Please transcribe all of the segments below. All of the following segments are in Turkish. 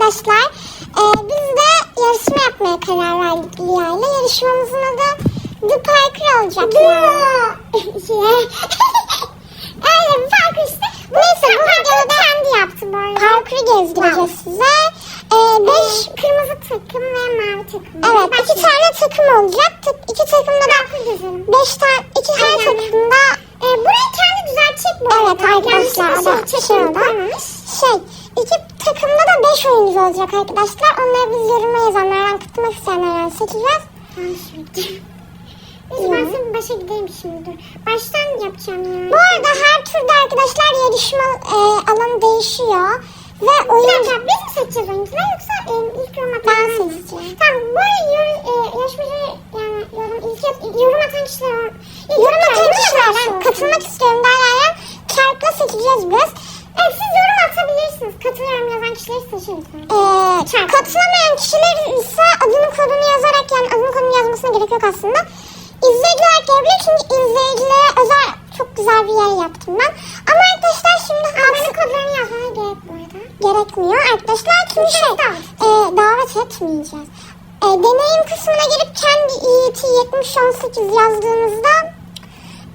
arkadaşlar e, biz de yarışma yapmaya karar verdik Lia ile. Yarışmamızın adı The Parker olacak. yani. Öyle bir parkur işte. Neyse bu videoda kendi yaptı bu arada. Parkuru gezdireceğiz size. E, beş kırmızı takım ve mavi takım. Evet iki tane takım olacak. Tak- iki takımda da beş tane iki her takımda e, burayı kendi düzeltecek bu Evet arkadaşlar da şurada. Şey iki takımda da beş oyuncu olacak arkadaşlar. Onları biz yoruma yazanlardan katılmak isteyenlerden seçeceğiz. Tamam şimdi. Neyse ben senin başa gideyim şimdi dur. Baştan yapacağım yani. Bu arada her turda arkadaşlar yarışma e, alanı değişiyor. Ve oyun... Bir dakika biz mi seçeceğiz oyuncuları yoksa e, ilk yorum atan Ben seçeceğim. Tamam bu arada yor, e, yarışmacı yani yorum, ilk, yorum atan kişiler var. yorum atan kişilerden katılmak istiyorum gerek yok aslında. İzleyiciler gelebilir çünkü izleyicilere özel çok güzel bir yer yaptım ben. Ama arkadaşlar şimdi adını kodlarını yazmana gerek bu arada. Gerekmiyor arkadaşlar çünkü şey e, davet etmeyeceğiz. E, deneyim kısmına girip kendi EYT 7018 yazdığınızda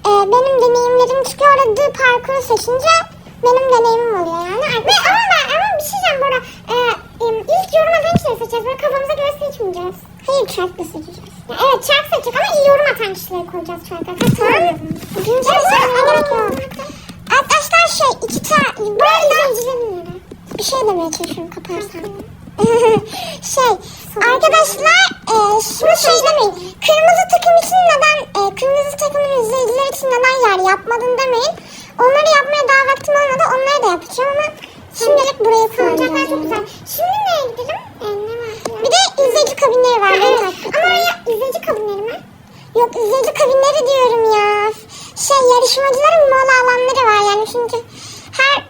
e, benim deneyimlerim çıkıyor. Orada The Parkour'u seçince benim deneyimim oluyor yani. Ve ama ben ama bir şey diyeceğim arada. E, e, ilk yorum atan kişileri seçeceğiz. Böyle kafamıza göre seçmeyeceğiz. Hayır çarpla seçeceğiz. Evet çarp seçecek ama iyi yorum atan kişileri koyacağız çarpla. Tamam. Bugün şey. Arkadaşlar şey iki tane... Bu arada bir şey demeye çalışıyorum kaparsam. şey arkadaşlar e, şimdi şey demeyin. Kırmızı takım için neden e, kırmızı takımın izleyiciler için neden yer yapmadın demeyin. Onları yapmaya daha vaktim olmadı. Onları da yapacağım ama şimdilik buraya koyacağım. Çünkü her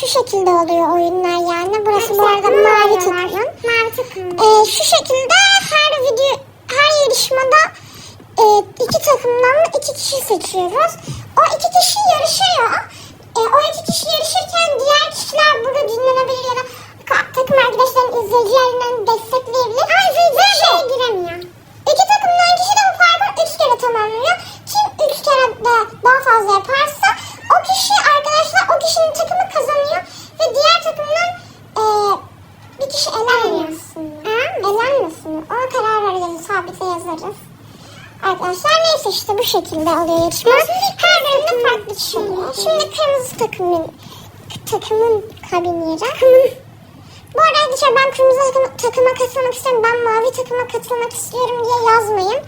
şu şekilde oluyor oyunlar yani. Burası bu arada mavi takımın. Mavi takım. Ee, şu şekilde her video, her yarışmada e, iki takımdan da iki kişi seçiyoruz. O iki kişi yarışıyor. E, o iki kişi yarışırken diğer kişiler burada dinlenebilir ya da takım arkadaşların izleyicilerinden destekleyebilir. Ama izleyiciler şeye giremiyor. İki takımdan kişi de bu parkur üç kere tamamlıyor. Kim üç kere de daha fazla yaparsa o kişi arkadaşlar o kişinin takımı kazanıyor ve diğer takımdan e, bir kişi elenmesin. Elenmesin. Ona karar vereceğiz. Sabite yazarız. Arkadaşlar neyse işte bu şekilde oluyor yarışma. Her bölümde farklı oluyor. Şimdi kırmızı takımın takımın kabinleri. Bu arada arkadaşlar ben kırmızı takıma, takıma katılmak istiyorum. Ben mavi takıma katılmak istiyorum diye yazmayın.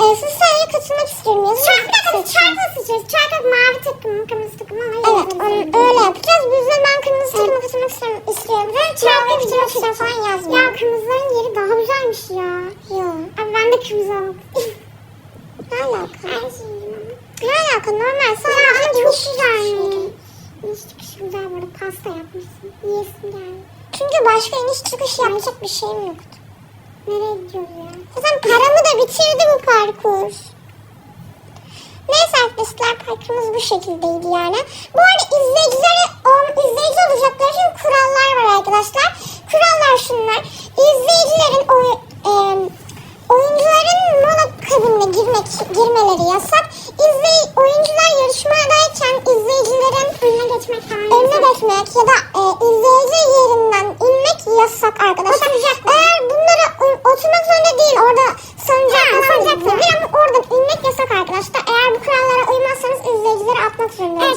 Ee, siz sadece katılmak istiyorum yazın. Çarpı takımı çarpı seçeceğiz. Çarpı mavi takım, kırmızı takım ama Evet onu, öyle yapacağız. De ben kırmızı takıma katılmak istiyorum, istiyorum. Çarpı katılmak istiyorum falan yazmayın. Ya kırmızıların yeri daha güzelmiş ya. Yok. Abi ben de kırmızı almak Ne alaka? Her şeyim Ne alaka normal. Sonra ya ama çok güzelmiş. İniş çıkışı güzel bu arada pasta yapmışsın. Yiyesin geldi. Çünkü başka iniş çıkış yapacak bir şeyim yoktu. Nereye gidiyoruz ya? Zaten paramı da bitirdi bu parkur arkadaşlar parkımız bu şekildeydi yani. Bu arada izleyicilere izleyici olacaklar için kurallar var arkadaşlar. Kurallar şunlar. İzleyicilerin o, e, oyuncuların mola kabinine girmek girmeleri yasak. İzley, oyuncular yarışma yarışmadayken izleyicilerin önüne geçmek, önüne geçmek ya da e, izleyici yerinden inmek yasak arkadaşlar. internet.